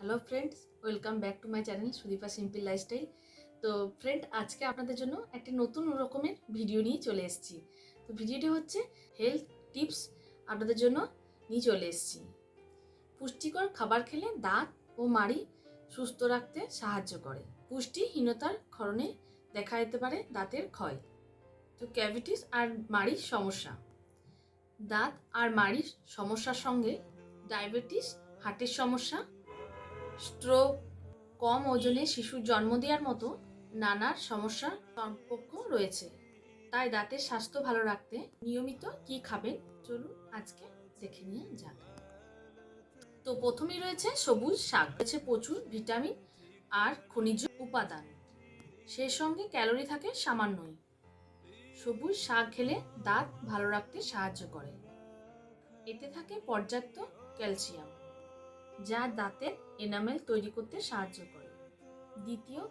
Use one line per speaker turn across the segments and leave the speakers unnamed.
Hello friends welcome back to my channel Sudipa simple lifestyle তো friend আজকে আপনাদের জন্য একটি নতুন রকমের ভিডিও নিয়ে চলে এসেছি। তো ভিডিওটি হচ্ছে হেলথ টিপস আপনাদের জন্য নিয়ে চলে এসেছি। পুষ্টিকর খাবার খেলে দাঁত ও মাড়ি সুস্থ রাখতে সাহায্য করে। পুষ্টিহীনতার ক্ষরণে দেখা যেতে পারে দাঁতের ক্ষয়। তো ক্যাভিটিস আর মাড়ির সমস্যা। দাঁত আর মাড়ির সমস্যার সঙ্গে ডায়াবেটিস হার্টের সমস্যা স্ট্রোক কম ওজনে শিশুর জন্ম দেওয়ার মতো নানা সমস্যার সম্পর্ক রয়েছে। তাই দাঁতের স্বাস্থ্য ভালো রাখতে নিয়মিত কি খাবেন? চলুন আজকে দেখে নিয়ে যাক। তো প্রথমেই রয়েছে সবুজ শাক। রয়েছে প্রচুর ভিটামিন আর খনিজ উপাদান। সেই সঙ্গে ক্যালোরি থাকে সামান্যই। সবুজ শাক খেলে দাঁত ভালো রাখতে সাহায্য করে। এতে থাকে পর্যাপ্ত ক্যালসিয়াম। যা দাঁতের এনামেল তৈরি করতে সাহায্য করে। দ্বিতীয়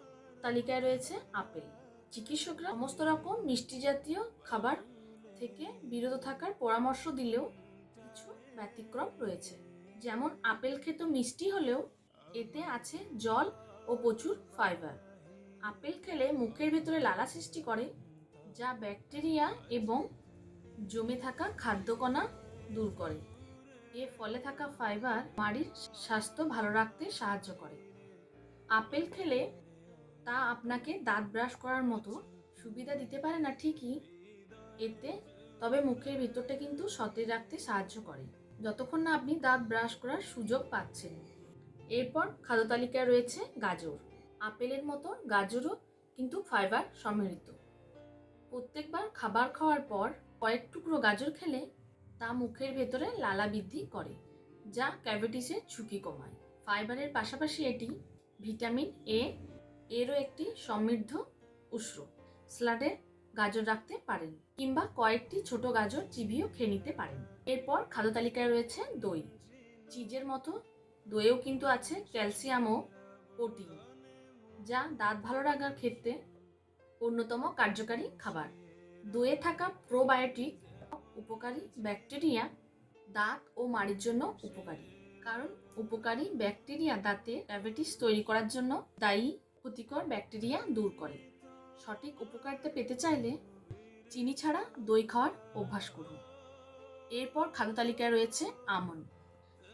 তালিকায় রয়েছে আপেল। চিকিৎসকরা সমস্ত রকম মিষ্টি জাতীয় খাবার থেকে বিরত থাকার পরামর্শ দিলেও কিছু ব্যতিক্রম রয়েছে। যেমন আপেল খেতে মিষ্টি হলেও এতে আছে জল ও প্রচুর ফাইবার আপেল খেলে মুখের ভেতরে লালা সৃষ্টি করে, যা ব্যাকটেরিয়া এবং জমে থাকা খাদ্যকণা দূর করে। এর ফলে থাকা ফাইবার মাড়ির স্বাস্থ্য ভালো রাখতে সাহায্য করে। আপেল খেলে তা আপনাকে দাঁত ব্রাশ করার মতো সুবিধা দিতে পারে না ঠিকই। এতে তবে মুখের ভিতরটা কিন্তু সতেজ রাখতে সাহায্য করে। যতক্ষণ না আপনি দাঁত ব্রাশ করার সুযোগ পাচ্ছেন। এরপর খাদ্য তালিকায় রয়েছে গাজর। আপেলের মতো গাজরও কিন্তু ফাইবার সমৃদ্ধ। প্রত্যেকবার খাবার খাওয়ার পর কয়েক টুকরো গাজর খেলে তা মুখের ভেতরে লালা বৃদ্ধি করে, যা ক্যাভিটিসের ঝুঁকি কমায়। ফাইবারের পাশাপাশি এটি ভিটামিন এ এরও একটি সমৃদ্ধ উৎস। স্লাডে গাজর রাখতে পারেন কিংবা কয়েকটি ছোট গাজর চিবিয়েও খেয়ে নিতে পারেন। এরপর খাদ্য তালিকায় রয়েছে দই। চিজের মতো দইয়েও কিন্তু আছে ক্যালসিয়াম ও প্রোটিন, যা দাঁত ভালো রাখার ক্ষেত্রে অন্যতম কার্যকারী খাবার। দইয়ে থাকা প্রোবায়োটিক উপকারী ব্যাকটেরিয়া দাঁত ও মাড়ির জন্য উপকারী। কারণ উপকারী ব্যাকটেরিয়া দাঁতে ডায়াবেটিস তৈরি করার জন্য দায়ী ক্ষতিকর ব্যাকটেরিয়া দূর করে। সঠিক উপকারিতা পেতে চাইলে চিনি ছাড়া দই খাওয়ার অভ্যাস করুন। এরপর খাদ্য তালিকায় রয়েছে আমন্ড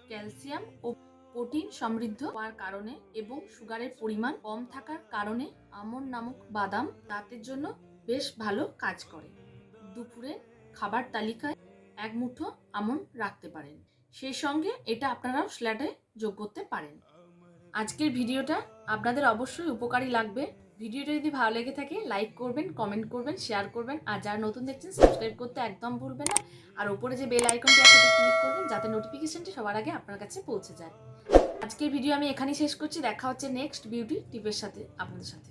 ক্যালসিয়াম ও প্রোটিন সমৃদ্ধ হওয়ার কারণে এবং সুগারের পরিমাণ কম থাকার কারণে আমন্ড নামক বাদাম দাঁতের জন্য বেশ ভালো কাজ করে। দুপুরে খাবার তালিকায় এক মুঠো আমন রাখতে পারেন। সেই সঙ্গে এটা আপনারাও স্ল্যাটে যোগ করতে পারেন। আজকের ভিডিওটা আপনাদের অবশ্যই উপকারী লাগবে। ভিডিওটা যদি ভালো লেগে থাকে, লাইক করবেন, কমেন্ট করবেন, শেয়ার করবেন। আর যারা নতুন দেখছেন, সাবস্ক্রাইব করতে একদম ভুলবেন না। আর উপরে যে বেল আইকনটি আছে ক্লিক করবেন, যাতে নোটিফিকেশনটি সবার আগে আপনার কাছে পৌঁছে যায়। আজকের ভিডিও আমি এখানেই শেষ করছি। দেখা হচ্ছে নেক্সট বিউটি টিপের সাথে আপনাদের সাথে।